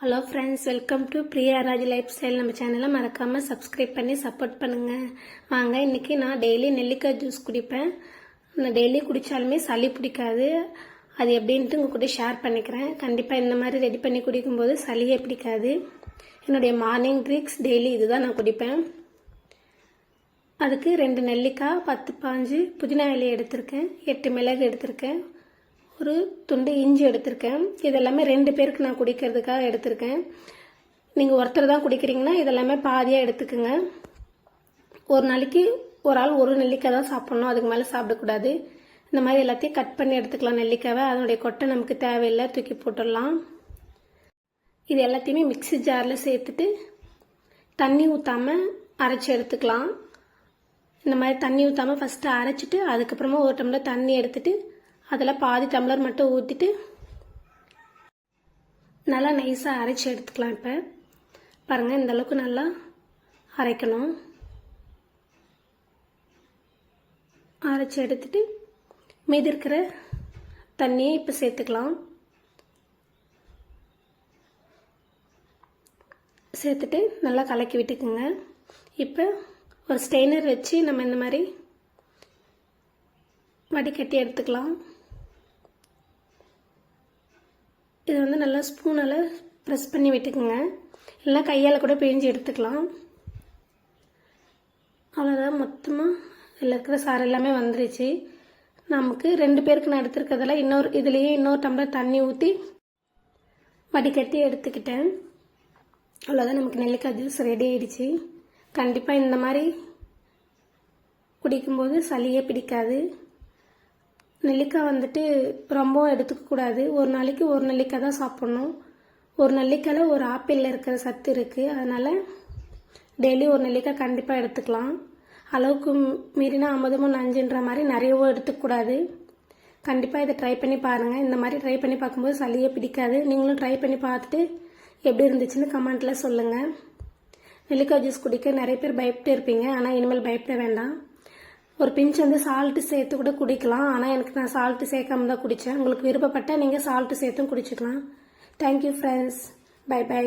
Hello friends welcome to Priya Raj lifestyle நம்ம சேனலை மறக்காமல் சப்ஸ்கிரைப் பண்ணி சப்போர்ட் பண்ணுங்கள் வாங்க இன்றைக்கி நான் டெய்லி நெல்லிக்காய் ஜூஸ் குடிப்பேன். நான் டெய்லி குடித்தாலுமே சளி பிடிக்காது. அது எப்படின்ட்டு உங்கள் கூட ஷேர் பண்ணிக்கிறேன். கண்டிப்பாக இந்த மாதிரி ரெடி பண்ணி குடிக்கும்போது சளியே பிடிக்காது. என்னுடைய மார்னிங் ட்ரிக்ஸ் டெய்லி இதுதான் நான் குடிப்பேன். அதுக்கு ரெண்டு நெல்லிக்காய் பத்து பாஞ்சு புதினா இலை எடுத்திருக்கேன். எட்டு மிளகு எடுத்திருக்கேன். ஒரு துண்டு இஞ்சி எடுத்திருக்கேன். இதெல்லாமே ரெண்டு பேருக்கு நான் குடிக்கிறதுக்காக எடுத்திருக்கேன். நீங்கள் ஒருத்தர் தான் குடிக்கிறீங்கன்னா இதெல்லாமே பாதியாக எடுத்துக்கோங்க. ஒரு நாளைக்கு ஒரு ஆள் ஒரு நெல்லிக்காய் தான் சாப்பிட்ணும். அதுக்கு மேலே சாப்பிடக்கூடாது. இந்த மாதிரி எல்லாத்தையும் கட் பண்ணி எடுத்துக்கலாம் நெல்லிக்காவை. அதனுடைய கொட்டை நமக்கு தேவையில்லை. தூக்கி போட்டுடலாம். இது எல்லாத்தையுமே மிக்ஸி ஜாரில் சேர்த்துட்டு தண்ணி ஊற்றாமல் அரைச்சி எடுத்துக்கலாம். இந்த மாதிரி தண்ணி ஊற்றாமல் ஃபஸ்ட்டு அரைச்சிட்டு அதுக்கப்புறமா ஒரு டம்ளர் தண்ணி எடுத்துகிட்டு அதில் பாதி டம்ளர் மட்டும் ஊற்றிட்டு நல்லா நைஸாக அரைச்சி எடுத்துக்கலாம் இப்போ. பாருங்கள் இந்த அளவுக்கு நல்லா அரைக்கணும். அரைச்சி எடுத்துட்டு மீதி இருக்கிற தண்ணியை இப்போ சேர்த்துக்கலாம். சேர்த்துட்டு நல்லா கலக்கி விட்டுக்குங்க. இப்போ ஒரு ஸ்டெய்னர் வச்சு நம்ம இந்த மாதிரி வடிகட்டி எடுத்துக்கலாம். இது வந்து நல்லா ஸ்பூனால் ப்ரெஸ் பண்ணி விட்டுக்குங்க. இல்லைனா கையால் கூட பிழிஞ்சு எடுத்துக்கலாம். அவ்வளோதான் மொத்தமாக இதில் இருக்கிற சாறு எல்லாமே வந்துருச்சு. நமக்கு ரெண்டு பேருக்கு நான் எடுத்துருக்கிறதுல இன்னொரு இதுலேயே இன்னொரு டம்ளர் தண்ணி ஊற்றி வடிகட்டி எடுத்துக்கிட்டேன். அவ்வளோதான் நமக்கு நெல்லிக்காய் ஜூஸ் ரெடி ஆகிடுச்சு கண்டிப்பாக இந்த மாதிரி குடிக்கும்போது சளியே பிடிக்காது. நெல்லிக்காய் வந்துட்டு ரொம்பவும் எடுத்துக்கக்கூடாது ஒரு நாளைக்கு ஒரு நெல்லிக்காய் தான் சாப்பிட்ணும். ஒரு நெல்லிக்காயில் ஒரு ஆப்பிளில் இருக்கிற சத்து இருக்குது அதனால் டெய்லி ஒரு நெல்லிக்காய் கண்டிப்பாக எடுத்துக்கலாம். அளவுக்கு மீறினா அமுதமும் நஞ்சுன்ற மாதிரி நிறையவும் எடுத்துக்கூடாது கண்டிப்பாக இதை ட்ரை பண்ணி பாருங்கள் இந்த மாதிரி ட்ரை பண்ணி பார்க்கும்போது சளியே பிடிக்காது. நீங்களும் ட்ரை பண்ணி பார்த்துட்டு எப்படி இருந்துச்சுன்னு கமெண்ட்டில் சொல்லுங்கள் நெல்லிக்காய் ஜூஸ் குடிக்க நிறைய பேர் பயப்பட்டு இருப்பீங்க. ஆனால் இனிமேல் பயப்பட வேண்டாம். ஒரு பிஞ்ச் வந்து சால்ட்டு சேர்த்து கூட குடிக்கலாம். ஆனால் எனக்கு நான் சால்ட்டு சேர்க்காம தான் குடித்தேன் உங்களுக்கு விருப்பப்பட்டால் நீங்கள் சால்ட்டு சேர்த்தும் குடிச்சிக்கலாம். Thank you friends bye bye